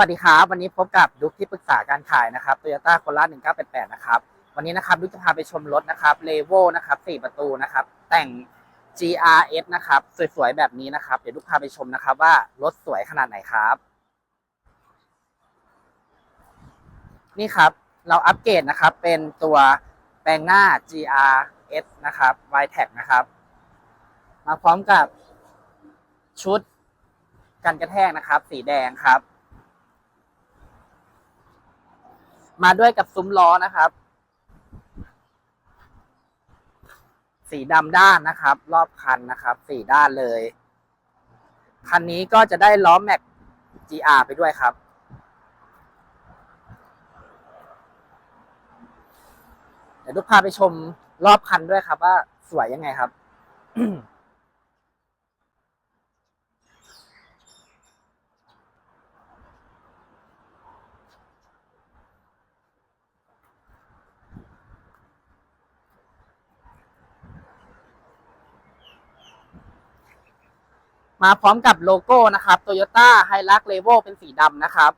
วัสดีครับ วันนี้พบกับดุ๊กที่ปรึกษาการขายนะครับ Toyota Corolla 1988 นะครับ วันนี้นะครับดุ๊กจะพาไปชมรถนะครับ l e v o นะครับ4ประตูนะครับ แต่ง GRS นะครับ สวยๆ แบบนี้นะครับ เดี๋ยวดุ๊กพาไปชมนะครับว่ารถสวยขนาดไหนครับ นี่ครับเราอัปเกรดนะครับเป็นตัวแปลงหน้า GRS นะครับ y t e c นะครับ มาพร้อมกับชุดกันกระแทกนะครับ สีแดงครับ มาด้วยกับซุ้มล้อนะครับ สีดำด้านนะครับ รอบคันนะครับสี่ด้านเลย คันนี้ก็จะได้ล้อแม็ก GR ไปด้วยครับ เดี๋ยวทุกพาไปชมรอบคันด้วยครับว่าสวยยังไงครับ มาพร้อมกับโลโก้นะครับ Toyota Hilux Revo เป็นสีดำนะครับ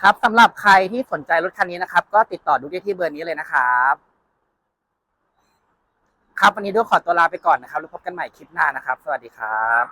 ครับสำหรับใครที่สนใจรถคันนี้นะครับ ก็ติดต่อดูได้ที่เบอร์นี้เลยนะครับ ครับวันนี้ด้วยขอตัวลาไปก่อนนะครับแล้วพบกันใหม่คลิปหน้านะครับ สวัสดีครับ